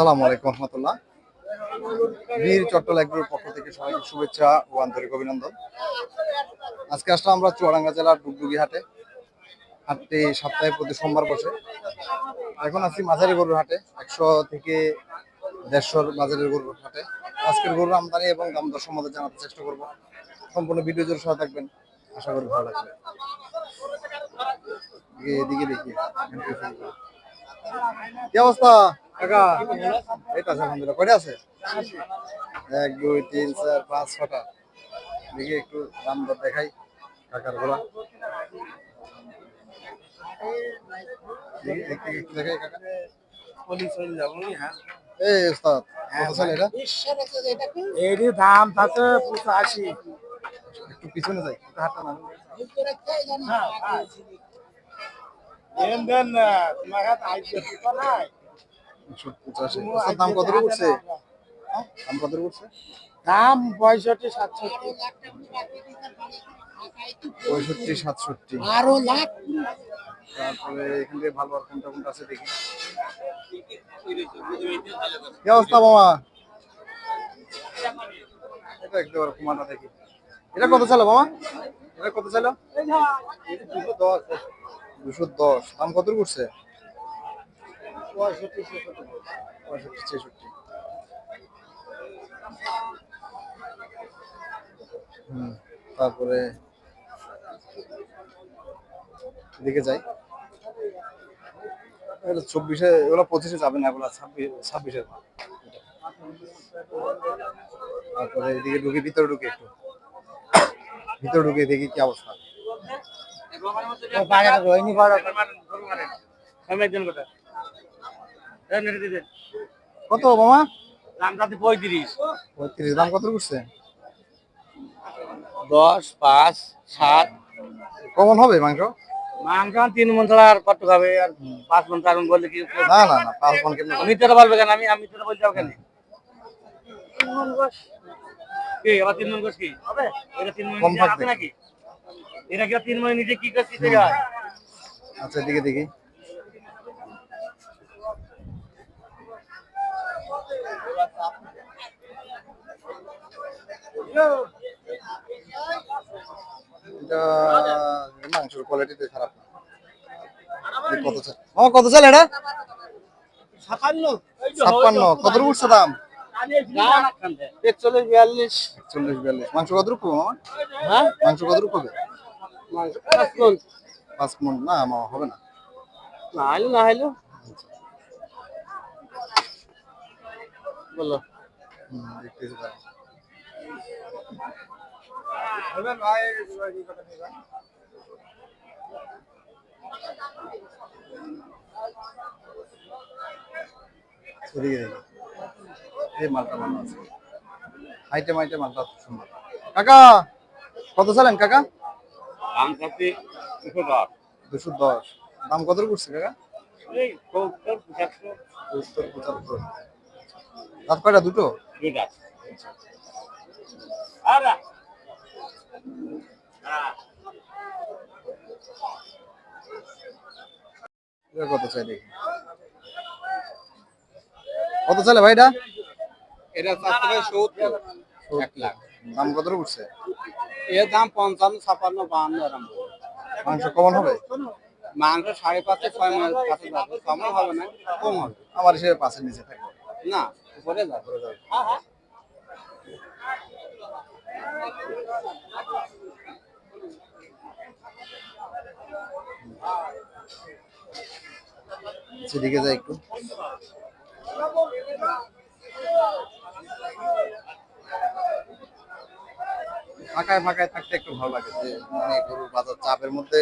আসসালামু আলাইকুম রহমতুল্লাহ। বীর চট্টল এগ্রোর পক্ষ থেকে সবাইকে শুভেচ্ছা ও আন্তরিক অভিনন্দন। আজকে আসলাম আমরা চুয়াডাঙ্গা জেলার ডুগডুগি হাটে। হাটটি সপ্তাহে প্রতি সোমবার বসে। এখন আছি মাঝারি গরুর হাটে, একশো থেকে দেড়শোর মাঝারি গরুর হাটে। আজকের গরুর আমদানি এবং দাম দর সম্বন্ধে জানাতে চেষ্টা করব। সম্পূর্ণ ভিডিও জোর সহ থাকবেন। আশা করি ভালো লাগবে। এদিকে দেখি। কি অবস্থা? কাকা এই তো আছে আলহামদুলিল্লাহ কয়টা আছে? এক দুই তিন চার পাঁচ ছটা। দেখি একটু দাম দর দেখাই কাকার গোলা। একটু একটু দেখাই কাকা এই ওস্তাদ কত সাল এটা? এরই দাম থাকে পঁচাশি। একটু পিছনে যাই হাতটা নাড়ুন। দেন দেন না তোমার হাত আইছে তো নাই? দাম কত উঠছে হ্যাঁ? দাম কত উঠছে দাম পঁয়ষট্টি সাতষট্টি। পঁয়ষট্টি সাতষট্টি। আরও লাখ তারপরে এখান থেকে ভালো আর কোনটা কোনটা আছে দেখি। কি অবস্থা মামা? এটা দেখি। কত ছিল মামা? এটা কত ছিল দুশো দশ। দুশো দশ। দাম কত করছে পঁয়ষট্টি ছেষট্টি। পঁয়ষট্টি ছেষট্টি। তারপরে এদিকে যাই। চব্বিশে এগুলো পঁচিশে যাবে না এগুলো ছাব্বিশ ছাব্বিশের মাল তারপরে এদিকে ঢুকে ভিতরে ঢুকে একটু। ভিতরে ঢুকে দেখি কি অবস্থা। রোহিণী বড় আমি একজন কথা কত মামা? দাম তাতে পঁয়ত্রিশ। পঁয়ত্রিশ দাম কত করছে? দশ পাঁচ সাত। কমন হবে মাংস? মাংস তিন মন ছাড়া আর কত খাবে? আর পাঁচ মন চার মন বললে কি না না না পাঁচ মন কেমন আমি তোরা বলবে কেন? আমি আমি তোরা বলতে হবে কেন? তিন মন গোস কি আবার তিন মন গোস কি? হবে। এটা তিন মন। আছে নাকি? এটা কি তিন মন নিচে কি করছি থেকে হয় আচ্ছা এদিকে দেখি এটা মাংসের কোয়ালিটিতে খারাপ না। কত চাল? ও কত চাল এটা? ছাপান্ন। ছাপ্পান্ন কত উঠছে দাম? একচল্লিশ বিয়াল্লিশ। চল্লিশ বিয়াল্লিশ। মাংস কত রূপ হ্যাঁ? মাংস কত রূপ হবে? পাঁচ পাঁচ মন? না মামা হবে না। না হইল না হইল। বলো। হুম, দেখতেছি। এদিকে এই মালটা ভালো আছে। আইটেম আইটেম মালটা খুব সুন্দর। কাকা কত চালেন কাকা? দাম দুশো দশ। দুশো দশ। দাম কত করছে কাকা? সত্তর পঁচাত্তর। দাঁত কয়টা? দুটো? কত চাই দেখি? কত চালে ভাই এটা এটা চারটে ভাই সত্তর। এক লাখ। দাম কত উঠছে? এর দাম পঞ্চান্ন ছাপান্ন বাহান্ন এরম। মাংস কমন হবে? মাংস সাড়ে পাঁচে ছয় মাস কাছে যাবে। কমই হবে না কম হবে। আমার হিসেবে পাঁচের নিচে থাকবে। না উপরে যাবে। সেদিকে যাই একটু। ফাঁকায় ফাঁকায় থাকতে একটু ভালো লাগে যে মানে গরুর বাজার চাপের মধ্যে।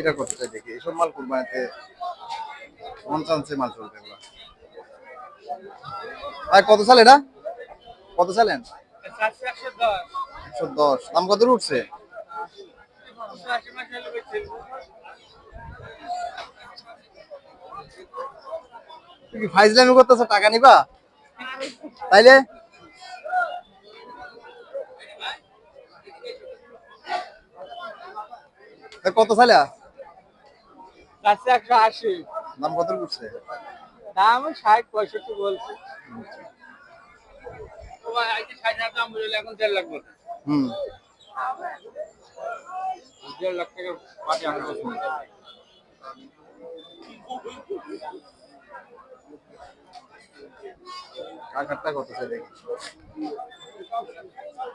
এটা করতে চাই দেখি। এইসব মাল কুরবানিতে মন মাল চলবে ভাই কত সাল এটা কত চারশো একশো দশ। দাম কত উঠছে? ফাইজলামি করতেছ, টাকা নিবা? তাইলে? কত চাইলা কাছে একশো আশি। দাম কত করছে দাম ষাট পঁয়ষট্টি বলছে। দেড় লাখ কাকারটা কত চাই দেখি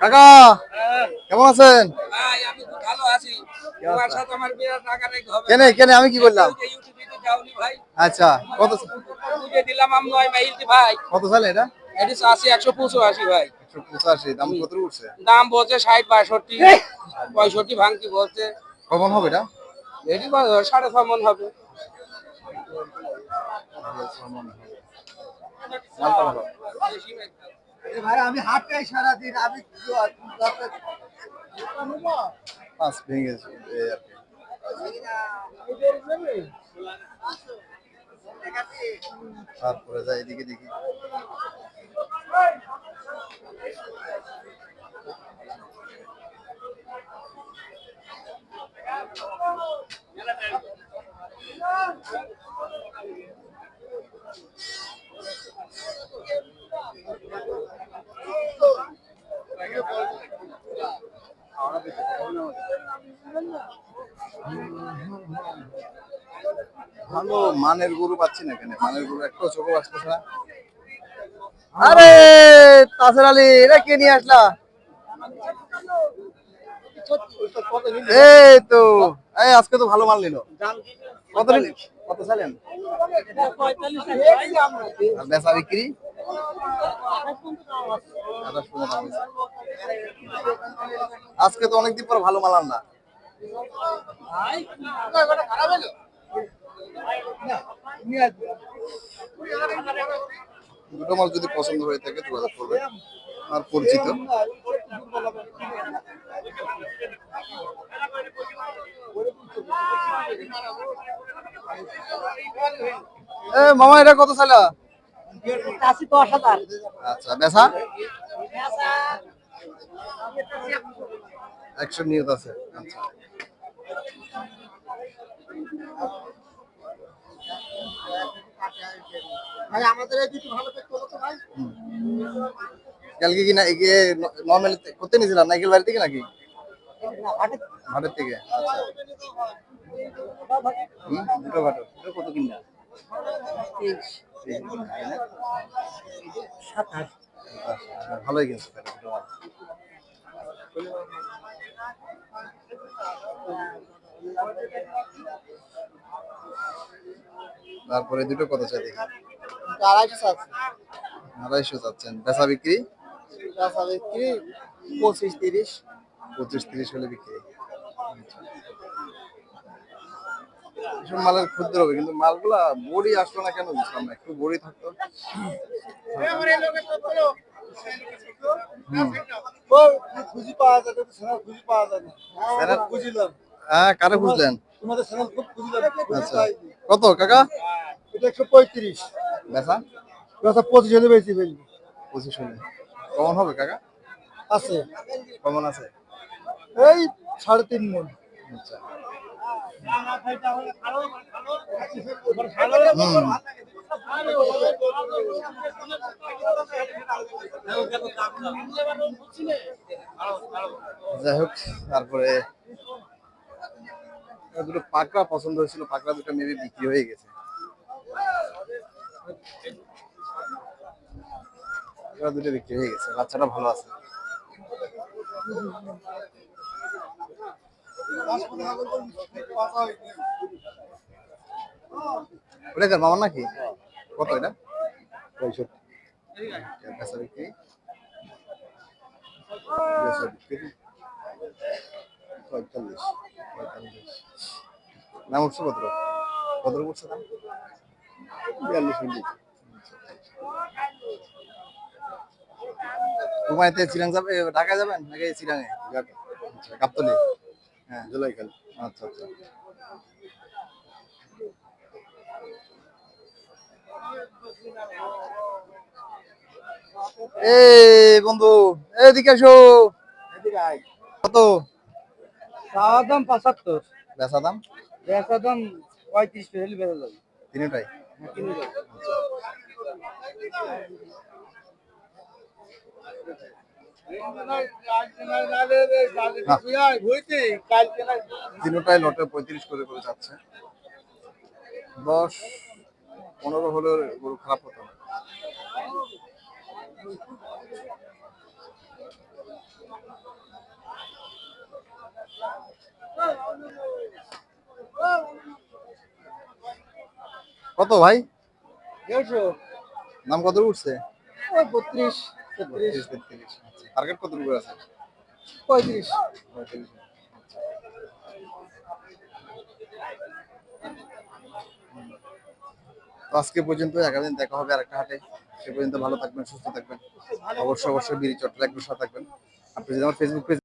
কাকা কেমন আছেন? কেনে কেনে আমি কি ভাই। আচ্ছা কত দিলাম কত চাইলে এটা? আশি একশো পঁচাশি ভাই। দাম কত উঠছে? দাম বলছে ষাট বাষট্টি পঁয়ষট্টি ভাঙতি বলছে। কখন হবে এটা? এটি সাড়ে ছ মন হবে। ভালো। ভাই আমি হাটটাই সারাদিন আমি পাঁচ ভেঙে তারপরে যাই এদিকে দেখি। ভালো মানের গরু পাচ্ছি না এখানে। মানের গরু একটাও চোখে আসতেছে না। আরে, তাসের আলী কে নিয়ে আসলা? এই তো, এই আজকে তো ভালো মাল নিল। কত কত বেচা বিক্রি। আজকে তো অনেকদিন পর ভালো মাল আনলা। দুটো মাল যদি পছন্দ হয়ে থাকে, যোগাযোগ করবে আর পরিচিত। মামা, এটা কত হাজার আচ্ছা বেচা? একশো নিয়ত আছে। আচ্ছা। ভাই আমাদের এই দুটো ভালো পেট তো ভাই। কালকে কি না এগিয়ে নর্মালি করতে নিয়েছিলাম নাইকেল বাড়ি থেকে নাকি? ঘাটের থেকে আচ্ছা। দুটো ঘাটো দুটো কত কিনলা? আচ্ছা, ভালোই কিনছো দুটো তারপরে দুটো কত চাই দেখি? আড়াইশো চাচ্ছেন। বেচা বিক্রি? পঁচিশ তিরিশ। পঁচিশ তিরিশ হলে বিক্রি। এসব মালের ক্ষুদ্র হবে কিন্তু মালগুলা বড়ি আসলো না কেন বুঝলাম না একটু বড়ি থাকতো। খুঁজি পাওয়া যাবে খুঁজি পাওয়া যাবে হ্যাঁ কারে বুঝলেন তোমাদের সেনার খুব আচ্ছা। কত কাকা? এটা একশো পঁয়ত্রিশ। বেচা? রাস্তা পঁচিশ হলে বেশি ফেলবি। পঁচিশ হলে। কমন হবে কাকা? আছে। কমন আছে? এই সাড়ে তিন মন। আচ্ছা। যাই হোক তারপরে দুটো পাকড়া পছন্দ হয়েছিল পাকড়া দুটো মেবি বিক্রি হয়ে গেছে। পাকড়া দুটো বিক্রি হয়ে গেছে বাচ্চাটা ভালো আছে। ওটা কার মামার নাকি? কত এটা? পঁয়ষট্টি। বিক্রি। পঁয়তাল্লিশ। পঁয়তাল্লিশ দাম উঠছে কত কত উঠছে দাম বিয়াল্লিশ মিনিট। ঘুমাইতে চিরাং যাবে? ঢাকায় যাবেন নাকি চিরাঙে? আচ্ছা গাবতলি। হ্যাঁ। জুলাইখাল। আচ্ছা আচ্ছা। এই বন্ধু এদিকে এসো কত? চাওয়ার দাম পঁচাত্তর। বেচা দাম? বেচা দাম পঁয়ত্রিশ হলে বেচা যাবে। তিনটাই? হ্যাঁ, যাবে তিনটাই লটে পঁয়ত্রিশ করে করে যাচ্ছে। দশ পনেরো হলে গরু খারাপ হতো না। কত ভাই? দেড়শো। নাম কত উঠছে? বত্রিশ তেত্রিশ। তিরিশ তেত্রিশ টার্গেট কত করে আছে? পঁয়ত্রিশ। পঁয়ত্রিশ। আজকে পর্যন্ত দিন দেখা হবে আরেকটা হাটে। সে পর্যন্ত ভালো থাকবেন সুস্থ থাকবেন। অবশ্যই অবশ্যই বিড়ি চট্টলা একটু সাথে থাকবেন। আপনি যদি আমার ফেসবুক পেজ